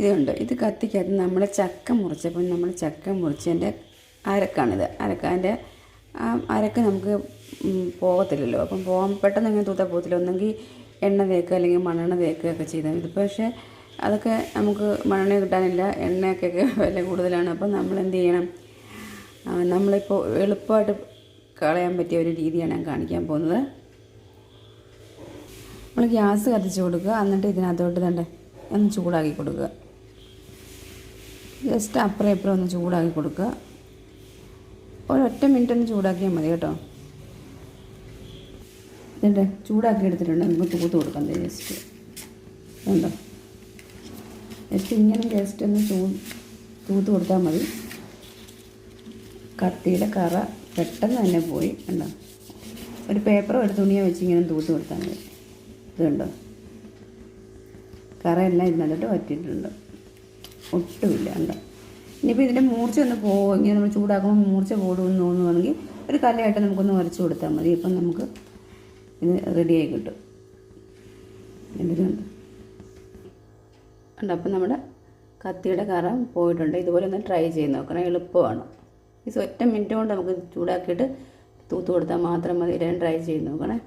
ഇതുണ്ട്. ഇത് കത്തിക്കകത്ത് നമ്മൾ ചക്ക മുറിച്ചപ്പോൾ നമ്മൾ ചക്ക മുറിച്ചതിന്റെ അരക്കാണിത്. അരക്കാന്റെ ആ അരക്ക് നമുക്ക് പോകത്തില്ലല്ലോ. അപ്പം പോകാൻ പെട്ടെന്ന് ഇങ്ങനെ തൂത്താൽ പോകത്തില്ല. ഒന്നെങ്കിൽ എണ്ണ തേക്കുക അല്ലെങ്കിൽ മണ്ണെണ്ണ തേക്കുക ഒക്കെ ചെയ്താൽ ഇത് പക്ഷേ അതൊക്കെ നമുക്ക് മണ്ണെണ്ണ കിട്ടാനില്ല. എണ്ണയൊക്കെ വില കൂടുതലാണ്. അപ്പം നമ്മൾ എന്ത് ചെയ്യണം? നമ്മളിപ്പോൾ എളുപ്പമായിട്ട് കളയാൻ പറ്റിയ ഒരു രീതിയാണ് ഞാൻ കാണിക്കാൻ പോകുന്നത്. നമ്മൾ ഗ്യാസ് കത്തിച്ച് കൊടുക്കുക. എന്നിട്ട് ഇതിനകത്തോട്ട് തന്നെ ഒന്ന് ചൂടാക്കി കൊടുക്കുക. ജസ്റ്റ് അപ്പുറം ഇപ്പുറം ഒന്ന് ചൂടാക്കി കൊടുക്കുക. ഒരൊറ്റ മിനിറ്റ് ഒന്ന് ചൂടാക്കിയാൽ മതി കേട്ടോ. ഇതിന്റെ ചൂടാക്കി എടുത്തിട്ടുണ്ട്. നമുക്ക് തൂത്ത് കൊടുക്കാം ജസ്റ്റ്. ഉണ്ടോ ജസ്റ്റ് ഇങ്ങനെ ജസ്റ്റ് ഒന്ന് ചൂ തൂത്ത് കൊടുത്താൽ മതി. കത്തിയുടെ കറ പെട്ടെന്ന് തന്നെ പോയി. ഉണ്ടോ ഒരു പേപ്പറോ ഒരു തുണിയോ വെച്ച് ഇങ്ങനെ തൂത്ത് കൊടുത്താൽ മതി. ഇതുണ്ടോ കറയെല്ലാം ഇതിനകത്തോട്ട് വറ്റിയിട്ടുണ്ട്. ഒട്ടുമില്ല കണ്ടോ ഇനിയിപ്പോൾ ഇതിന്റെ മൂർച്ച ഒന്ന് പോകും ഇങ്ങനെ നമ്മൾ ചൂടാക്കുമ്പോൾ മൂർച്ച കൂടുമെന്ന് തോന്നുവാണെങ്കിൽ ഒരു കല്ലായിട്ട് നമുക്കൊന്ന് ഉരച്ച് കൊടുത്താൽ മതി. ഇപ്പം നമുക്ക് ഇത് റെഡിയായി കിട്ടും. എന്തിനുണ്ട് ഉണ്ട്? അപ്പം നമ്മുടെ കത്തിയുടെ കറ പോയിട്ടുണ്ട്. ഇതുപോലെ ഒന്ന് ട്രൈ ചെയ്ത് നോക്കണം. എളുപ്പമാണ്. ഈ ഒറ്റ മിനിറ്റ് കൊണ്ട് നമുക്ക് ചൂടാക്കിയിട്ട് തൂത്ത് കൊടുത്താൽ മാത്രം മതി. ഇരം ട്രൈ ചെയ്ത് നോക്കണേ.